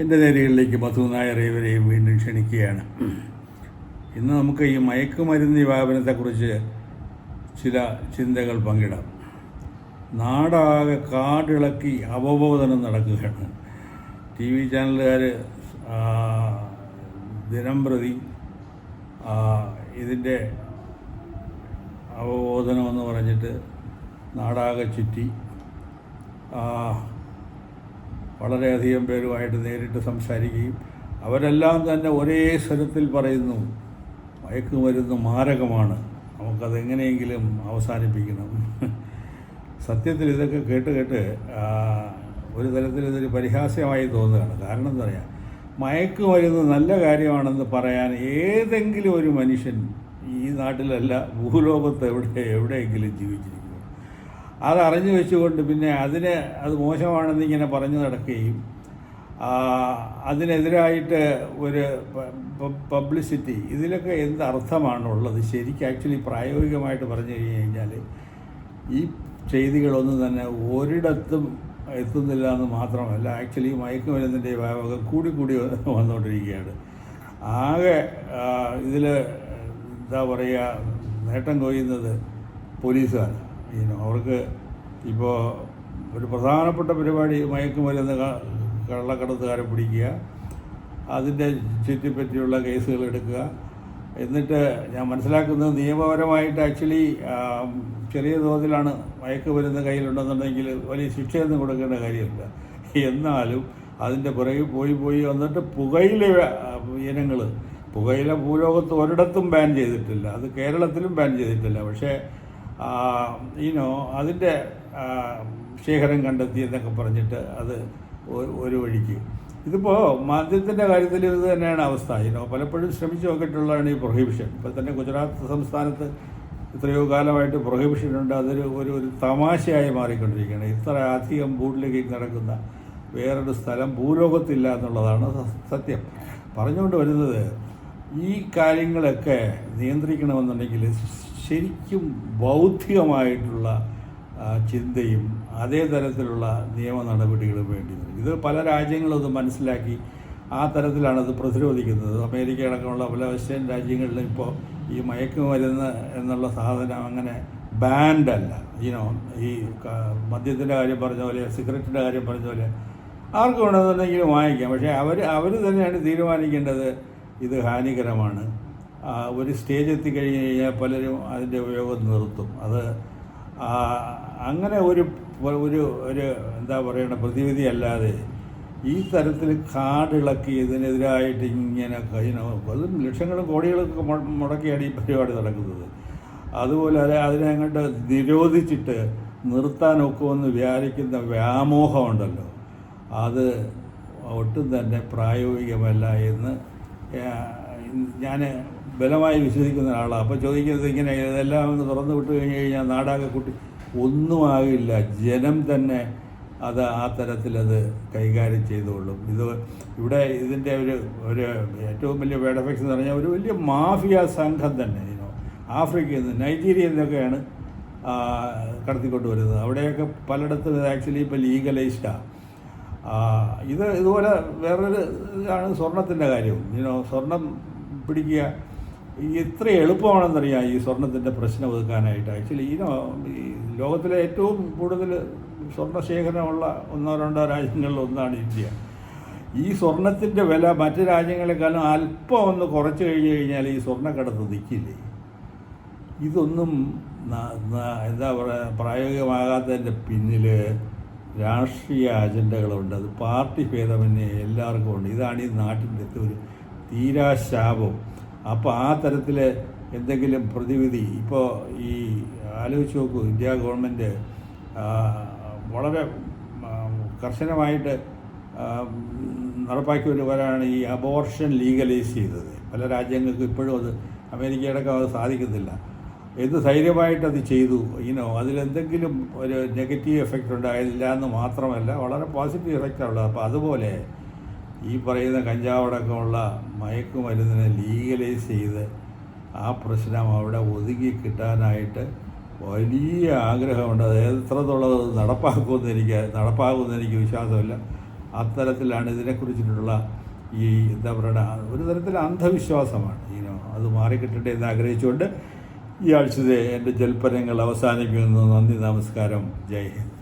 എന്റെ നേരുകളിലേക്ക് മധു നായർ വീണ്ടും ക്ഷണിക്കുകയാണ്. ഇന്ന് നമുക്ക് ഈ മയക്കുമരുന്ന് വ്യാപനത്തെക്കുറിച്ച് ചില ചിന്തകൾ പങ്കിടാം. നാടാകെ കാടിളക്കി അവബോധനം നടക്കുകയാണ്. ടി വി ചാനലുകാർ ദിനം പ്രതി ഇതിന്റെ അവബോധനമെന്ന് പറഞ്ഞിട്ട് നാടാകെ ചുറ്റി വളരെയധികം പേരുമായിട്ട് നേരിട്ട് സംസാരിക്കുകയും അവരെല്ലാം തന്നെ ഒരേ സ്വരത്തിൽ പറയുന്നു മയക്കുമരുന്ന് മാരകമാണ് നമുക്കത് എങ്ങനെയെങ്കിലും അവസാനിപ്പിക്കണം. സത്യത്തിൽ ഇതൊക്കെ കേട്ട് കേട്ട് ഒരു തരത്തിൽ ഇതൊരു പരിഹാസ്യമായി തോന്നുകയാണ്. കാരണം എന്താ പറയുക മയക്കുമരുന്ന് നല്ല കാര്യമാണെന്ന് പറയാൻ ഏതെങ്കിലും ഒരു മനുഷ്യൻ ഈ നാട്ടിലല്ല ഭൂലോകത്ത് എവിടെ എവിടെയെങ്കിലും ജീവിച്ചിരിക്കുന്നു അത് അറിഞ്ഞു വെച്ചുകൊണ്ട് പിന്നെ അതിന് അത് മോശമാണെന്ന് ഇങ്ങനെ പറഞ്ഞു നടക്കുകയും അതിനെതിരായിട്ട് ഒരു പബ്ലിസിറ്റി ഇതിലൊക്കെ എന്ത് അർത്ഥമാണുള്ളത്? ശരിക്കും ആക്ച്വലി പ്രായോഗികമായിട്ട് പറഞ്ഞു കഴിഞ്ഞു കഴിഞ്ഞാൽ ഈ ചെയ്തികളൊന്നും തന്നെ ഒരിടത്തും എത്തുന്നില്ല എന്ന് മാത്രമല്ല ആക്ച്വലി മയക്കുമരുന്നിന്റെ വ്യാപകം കൂടി കൂടി വന്നുകൊണ്ടിരിക്കുകയാണ് ആകെ ഇതിൽ എന്താ പറയുക നേട്ടം കൊയ്യുന്നത് പോലീസുകാരാണ്. അവർക്ക് ഇപ്പോൾ ഒരു പ്രധാനപ്പെട്ട പരിപാടി മയക്കുമരുന്ന് കള്ളക്കടത്തുകാരെ പിടിക്കുക അതിന്റെ ചുറ്റിപ്പറ്റിയുള്ള കേസുകൾ എടുക്കുക. എന്നിട്ട് ഞാൻ മനസ്സിലാക്കുന്നത് നിയമപരമായിട്ട് ആക്ച്വലി ചെറിയ തോതിലാണ് മയക്കുമരുന്ന് കയ്യിലുണ്ടെന്നുണ്ടെങ്കിൽ വലിയ ശിക്ഷയൊന്നും കൊടുക്കേണ്ട കാര്യമില്ല. എന്നാലും അതിന്റെ പുറകിൽ പോയി പോയി വന്നിട്ട് പുകയില ഇനങ്ങൾ പുകയില ഭൂലോകത്ത് ഒരിടത്തും ബാൻ ചെയ്തിട്ടില്ല. അത് കേരളത്തിലും ബാൻ ചെയ്തിട്ടില്ല. പക്ഷേ ഈനോ അതിന്റെ ശേഖരം കണ്ടെത്തി എന്നൊക്കെ പറഞ്ഞിട്ട് അത് ഒരു വഴിക്ക്. ഇതിപ്പോൾ മദ്യത്തിന്റെ കാര്യത്തിൽ ഇത് തന്നെയാണ് അവസ്ഥ. ഈനോ പലപ്പോഴും ശ്രമിച്ചു നോക്കിയിട്ടുള്ളതാണ് ഈ പ്രൊഹിബിഷൻ ഇപ്പോൾ തന്നെ ഗുജറാത്ത് സംസ്ഥാനത്ത് എത്രയോ കാലമായിട്ട് പ്രൊഹിബിഷൻ ഉണ്ട്. അതൊരു ഒരു ഒരു തമാശയായി മാറിക്കൊണ്ടിരിക്കുകയാണ്. ഇത്ര അധികം ബൂട്ടിലേക്ക് നടക്കുന്ന വേറൊരു സ്ഥലം ഭൂലോകത്തില്ല എന്നുള്ളതാണ് സത്യം. പറഞ്ഞുകൊണ്ട് വരുന്നത് ഈ കാര്യങ്ങളൊക്കെ നിയന്ത്രിക്കണമെന്നുണ്ടെങ്കിൽ ശരിക്കും ബൗദ്ധികമായിട്ടുള്ള ചിന്തയും അതേ തരത്തിലുള്ള നിയമ നടപടികളും വേണ്ടി വരും. ഇത് പല രാജ്യങ്ങളും ഇത് മനസ്സിലാക്കി ആ തരത്തിലാണ് ഇത് പ്രതിരോധിക്കുന്നത്. അമേരിക്ക അടക്കമുള്ള പല വെസ്റ്റേൺ രാജ്യങ്ങളിലും ഇപ്പോൾ ഈ മയക്കുമരുന്ന് എന്നുള്ള സാധനം അങ്ങനെ ബാൻഡല്ല ഈനോ ഈ മദ്യത്തിന്റെ കാര്യം പറഞ്ഞ പോലെ സിഗരറ്റിന്റെ കാര്യം പറഞ്ഞ പോലെ ആർക്കും ഉണ്ടെന്നുണ്ടെങ്കിലും വാങ്ങിക്കാം. പക്ഷേ അവർ അവർ തന്നെയാണ് തീരുമാനിക്കേണ്ടത് ഇത് ഹാനികരമാണ്. ഒരു സ്റ്റേജ് എത്തിക്കഴിഞ്ഞ് കഴിഞ്ഞാൽ പലരും അതിന്റെ ഉപയോഗം നിർത്തും. അത് അങ്ങനെ ഒരു ഒരു ഒരു എന്താ പറയണ പ്രതിവിധി അല്ലാതെ ഈ തരത്തിൽ കാടിളക്കി ഇതിനെതിരായിട്ട് ഇങ്ങനെ അതും ലക്ഷങ്ങളും കോടികളൊക്കെ മുടക്കിയാണ് ഈ പരിപാടി നടക്കുന്നത്. അതുപോലെ അത് അതിനെ അങ്ങോട്ട് നിരോധിച്ചിട്ട് നിർത്താൻ ഒക്കുമെന്ന് വിചാരിക്കുന്ന വ്യാമോഹമുണ്ടല്ലോ. അത് ഒട്ടും തന്നെ പ്രായോഗികമല്ല എന്ന് ഞാൻ ബലമായി വിശ്വസിക്കുന്ന ഒരാളാണ് അപ്പോൾ ചോദിക്കുന്നത് ഇങ്ങനെ ഇതെല്ലാം ഒന്ന് തുറന്നു വിട്ട് കഴിഞ്ഞ് കഴിഞ്ഞാൽ നാടാകെ കുട്ടി ഒന്നും ആകില്ല. ജനം തന്നെ അത് ആ തരത്തിലത് കൈകാര്യം ചെയ്തുകൊള്ളും. ഇത് ഇവിടെ ഇതിന്റെ ഒരു ഒരു ഏറ്റവും വലിയ വേഡ് എന്ന് പറഞ്ഞാൽ ഒരു വലിയ മാഫിയ സംഘം തന്നെ ഇതിനോ ആഫ്രിക്കയിൽ നിന്ന് നൈജീരിയയിൽ നിന്നൊക്കെയാണ് കടത്തിക്കൊണ്ട് വരുന്നത് അവിടെയൊക്കെ പലയിടത്തും ഇത് ആക്ച്വലി ഇപ്പോൾ ലീഗലൈസ്ഡാണ് ഇത് ഇതുപോലെ വേറൊരു ഇതാണ് സ്വർണത്തിന്റെ കാര്യവും. ഇനോ സ്വർണം പിടിക്കുക എത്ര എളുപ്പമാണെന്നറിയാം ഈ സ്വർണത്തിന്റെ പ്രശ്നം ഒതുക്കാനായിട്ട്. ആക്ച്വലി ഈ ലോകത്തിലെ ഏറ്റവും കൂടുതൽ സ്വർണ ശേഖരമുള്ള ഒന്നോ രണ്ടോ രാജ്യങ്ങളിൽ ഒന്നാണ് ഇന്ത്യ. ഈ സ്വർണത്തിന്റെ വില മറ്റ് രാജ്യങ്ങളെക്കാളും അല്പം ഒന്ന് കുറച്ച് കഴിഞ്ഞ് കഴിഞ്ഞാൽ ഈ സ്വർണക്കടത്ത് നിൽക്കില്ലേ? ഇതൊന്നും എന്താ പറയുക പ്രായോഗികമാകാത്തതിന്റെ പിന്നിൽ രാഷ്ട്രീയ അജണ്ടകളുണ്ട്. അത് പാർട്ടി ഭേദമന്യേ എല്ലാവർക്കും ഉണ്ട്. ഇതാണ് ഈ നാട്ടിന്റെ ഒരു തീരാശാപം. അപ്പോൾ ആ തരത്തിൽ എന്തെങ്കിലും പ്രതിവിധി ഇപ്പോൾ ഈ ആലോചിച്ച് നോക്കൂ ഇന്ത്യ ഗവൺമെന്റ് വളരെ കർശനമായിട്ട് നടപ്പാക്കി വരുവാനാണ് ഈ അബോർഷൻ ലീഗലൈസ് ചെയ്തത്. പല രാജ്യങ്ങൾക്കും ഇപ്പോഴും അത് അമേരിക്കയടക്കം അത് സാധിക്കുന്നില്ല. എന്ത് ധൈര്യമായിട്ട് അത് ചെയ്തു? ഇനോ അതിലെന്തെങ്കിലും ഒരു നെഗറ്റീവ് എഫക്റ്റ് ഉണ്ടായില്ല എന്ന് മാത്രമല്ല വളരെ പോസിറ്റീവ് എഫക്റ്റാണ് ഉള്ളത്. അപ്പോൾ അതുപോലെ ഈ പറയുന്ന കഞ്ചാവടക്കമുള്ള മയക്കുമരുന്നിനെ ലീഗലൈസ് ചെയ്ത് ആ പ്രശ്നം അവിടെ ഒതുങ്ങി കിട്ടാനായിട്ട് വലിയ ആഗ്രഹമുണ്ട്. അത് എത്രത്തോളം അത് നടപ്പാക്കുമെന്ന് എനിക്ക് നടപ്പാകുമെന്ന് എനിക്ക് വിശ്വാസമില്ല. അത്തരത്തിലാണ് ഇതിനെക്കുറിച്ചിട്ടുള്ള ഈ എന്താ പറയുക ഒരു തരത്തിൽ അന്ധവിശ്വാസമാണ്. ഈനോ അത് മാറിക്കിട്ടട്ടെ എന്ന് ആഗ്രഹിച്ചുകൊണ്ട് ഈ ആഴ്ചത്തെ എന്റെ ജൽപ്പനങ്ങൾ അവസാനിപ്പിക്കുന്നു. നന്ദി നമസ്കാരം. ജയ് ഹിന്ദ്.